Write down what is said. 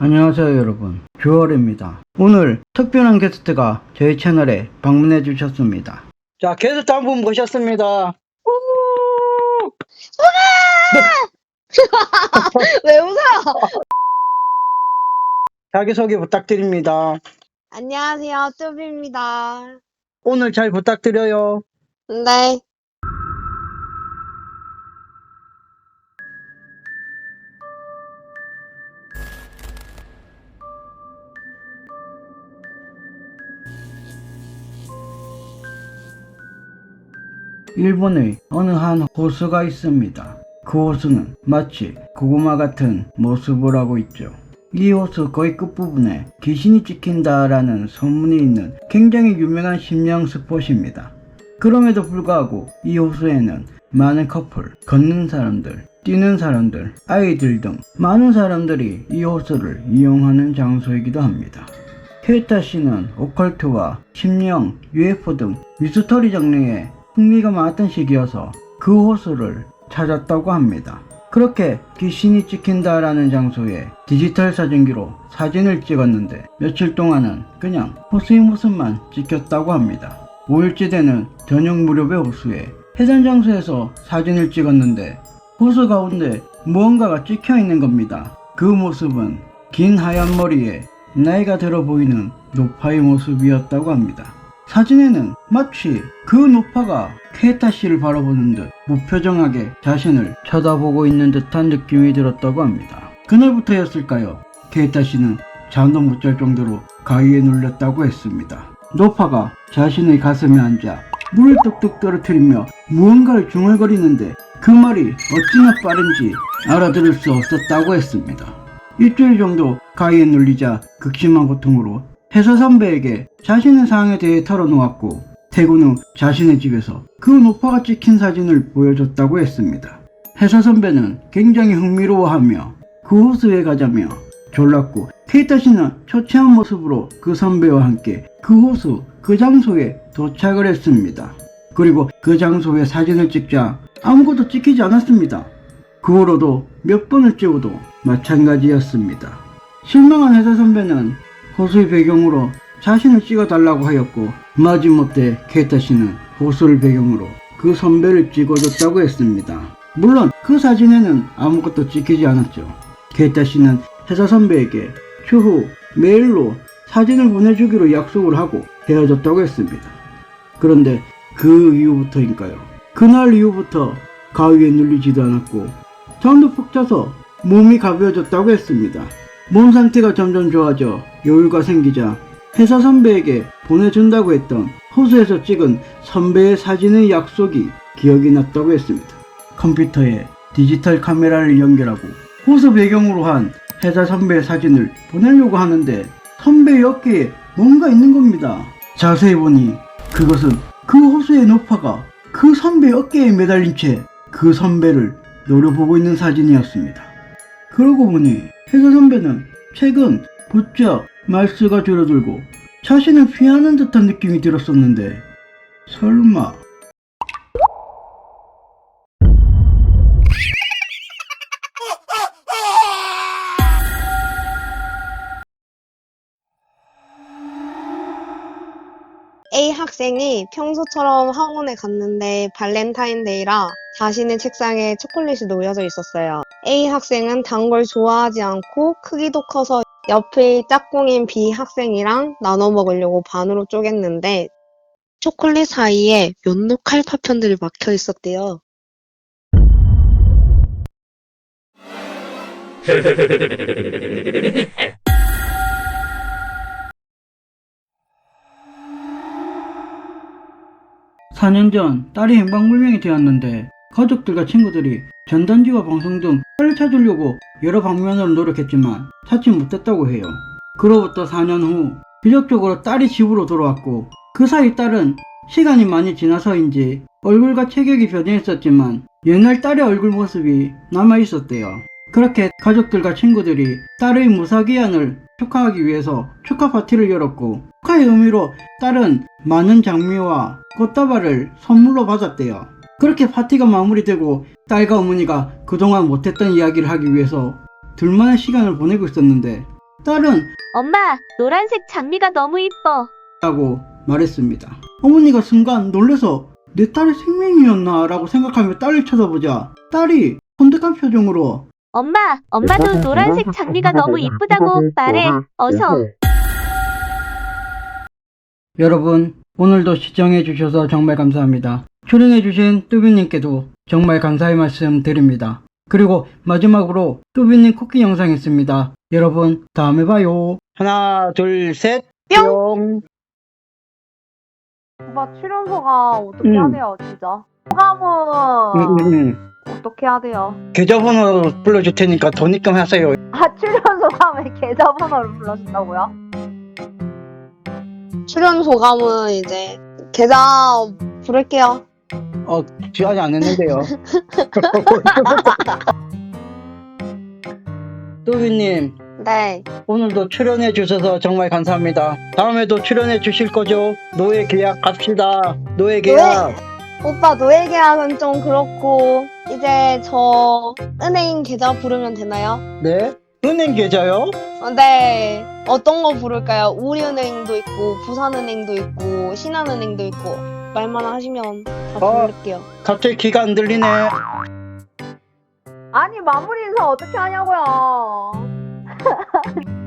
안녕하세요 여러분. 주얼입니다. 오늘 특별한 게스트가 저희 채널에 방문해 주셨습니다. 자 게스트 한 분 모셨습니다. 왜 웃어요? 자기소개 부탁드립니다. 안녕하세요, 뚜비입니다. 오늘 잘 부탁드려요. 네. 일본의 어느 한 호수가 있습니다. 그 호수는 마치 고구마 같은 모습을 하고 있죠. 이 호수 거의 끝부분에 귀신이 찍힌다라는 소문이 있는 굉장히 유명한 심령 스폿입니다. 그럼에도 불구하고 이 호수에는 많은 커플, 걷는 사람들, 뛰는 사람들, 아이들 등 많은 사람들이 이 호수를 이용하는 장소이기도 합니다. 케이타 씨는 오컬트와 심령, UFO 등 미스터리 장르에 흥미가 많았던 시기여서 그 호수를 찾았다고 합니다. 그렇게 귀신이 찍힌다라는 장소에 디지털 사진기로 사진을 찍었는데 며칠 동안은 그냥 호수의 모습만 찍혔다고 합니다. 5일째 되는 저녁 무렵의 호수에 해당 장소에서 사진을 찍었는데 호수 가운데 무언가가 찍혀 있는 겁니다. 그 모습은 긴 하얀 머리에 나이가 들어 보이는 노파의 모습이었다고 합니다. 사진에는 마치 그 노파가 케이타 씨를 바라보는 듯 무표정하게 자신을 쳐다보고 있는 듯한 느낌이 들었다고 합니다. 그날부터였을까요? 케이타 씨는 잠도 못 잘 정도로 가위에 눌렸다고 했습니다. 노파가 자신의 가슴에 앉아 물을 뚝뚝 떨어뜨리며 무언가를 중얼거리는데 그 말이 어찌나 빠른지 알아들을 수 없었다고 했습니다. 일주일 정도 가위에 눌리자 극심한 고통으로 회사 선배에게 자신의 상황에 대해 털어놓았고 퇴근 후 자신의 집에서 그 노파가 찍힌 사진을 보여줬다고 했습니다. 회사 선배는 굉장히 흥미로워하며 그 호수에 가자며 졸랐고 케이타 씨는 초췌한 모습으로 그 선배와 함께 그 호수 그 장소에 도착을 했습니다. 그리고 그 장소에 사진을 찍자 아무것도 찍히지 않았습니다. 그 후로도 몇 번을 찍어도 마찬가지였습니다. 실망한 회사 선배는 호수의 배경으로 자신을 찍어달라고 하였고 마지못해 케이타 씨는 호수를 배경으로 그 선배를 찍어줬다고 했습니다. 물론 그 사진에는 아무것도 찍히지 않았죠. 케이타 씨는 회사 선배에게 추후 메일로 사진을 보내주기로 약속을 하고 헤어졌다고 했습니다. 그런데 그 이후부터인가요? 그날 이후부터 가위에 눌리지도 않았고 잠도 푹 자서 몸이 가벼워졌다고 했습니다. 몸 상태가 점점 좋아져 여유가 생기자 회사 선배에게 보내준다고 했던 호수에서 찍은 선배의 사진의 약속이 기억이 났다고 했습니다. 컴퓨터에 디지털 카메라를 연결하고 호수 배경으로 한 회사 선배의 사진을 보내려고 하는데 선배의 어깨에 뭔가 있는 겁니다. 자세히 보니 그것은 그 호수의 노파가 그 선배의 어깨에 매달린 채 그 선배를 노려보고 있는 사진이었습니다. 그러고 보니 회사 선배는 최근 부쩍 말수가 줄어들고 자신을 피하는 듯한 느낌이 들었었는데 설마 A 학생이 평소처럼 학원에 갔는데 발렌타인데이라 자신의 책상에 초콜릿이 놓여져 있었어요. A 학생은 단 걸 좋아하지 않고 크기도 커서 옆의 짝꿍인 B 학생이랑 나눠 먹으려고 반으로 쪼갰는데 초콜릿 사이에 면도 칼 파편들이 막혀 있었대요. 사년전 딸이 행방불명이 되었는데 가족들과 친구들이 전단지와 방송 등 딸을 찾으려고 여러 방면으로 노력했지만 찾지 못했다고 해요. 그로부터 4년 후 기적적으로 딸이 집으로 돌아왔고 그 사이 딸은 시간이 많이 지나서인지 얼굴과 체격이 변해있었지만 옛날 딸의 얼굴 모습이 남아있었대요. 그렇게 가족들과 친구들이 딸의 무사기한을 축하하기 위해서 축하 파티를 열었고 축하의 의미로 딸은 많은 장미와 꽃다발을 선물로 받았대요. 그렇게 파티가 마무리되고 딸과 어머니가 그동안 못했던 이야기를 하기 위해서 둘만의 시간을 보내고 있었는데 딸은 엄마, 노란색 장미가 너무 이뻐. 라고 말했습니다. 어머니가 순간 놀래서 내 딸의 생명이었나 라고 생각하며 딸을 쳐다보자 딸이 혼득한 표정으로 엄마, 엄마도 노란색 장미가 너무 이쁘다고 말해. 어서. 여러분 오늘도 시청해 주셔서 정말 감사합니다. 출연해 주신 뚜비님께도 정말 감사의 말씀 드립니다. 그리고 마지막으로 뚜비님 쿠키 영상 있습니다. 여러분 다음에 봐요. 하나 둘 셋 뿅. 오빠 출연소가 어떻게 음. 해야 돼요, 진짜? 소감은 어떻게 해야 돼요? 계좌번호 불러줄 테니까 돈 입금 하세요. 아, 출연소가 왜 계좌번호를 불러준다고요? 출연 소감은 이제 계좌 부를게요. 어, 아직 안 했는데요. 뚜비님, 네. 오늘도 출연해 주셔서 정말 감사합니다. 다음에도 출연해 주실 거죠? 노예 계약 갑시다. 노예 계약. 오빠 노예 계약은 좀 그렇고 이제 저 은행 계좌 부르면 되나요? 네? 은행 계좌요? 어, 네. 어떤 거 부를까요? 우리은행도 있고 부산은행도 있고 신한은행도 있고 말만 하시면 다 어. 부를게요. 갑자기 귀가 안 들리네. 아니 마무리 인사 어떻게 하냐고요.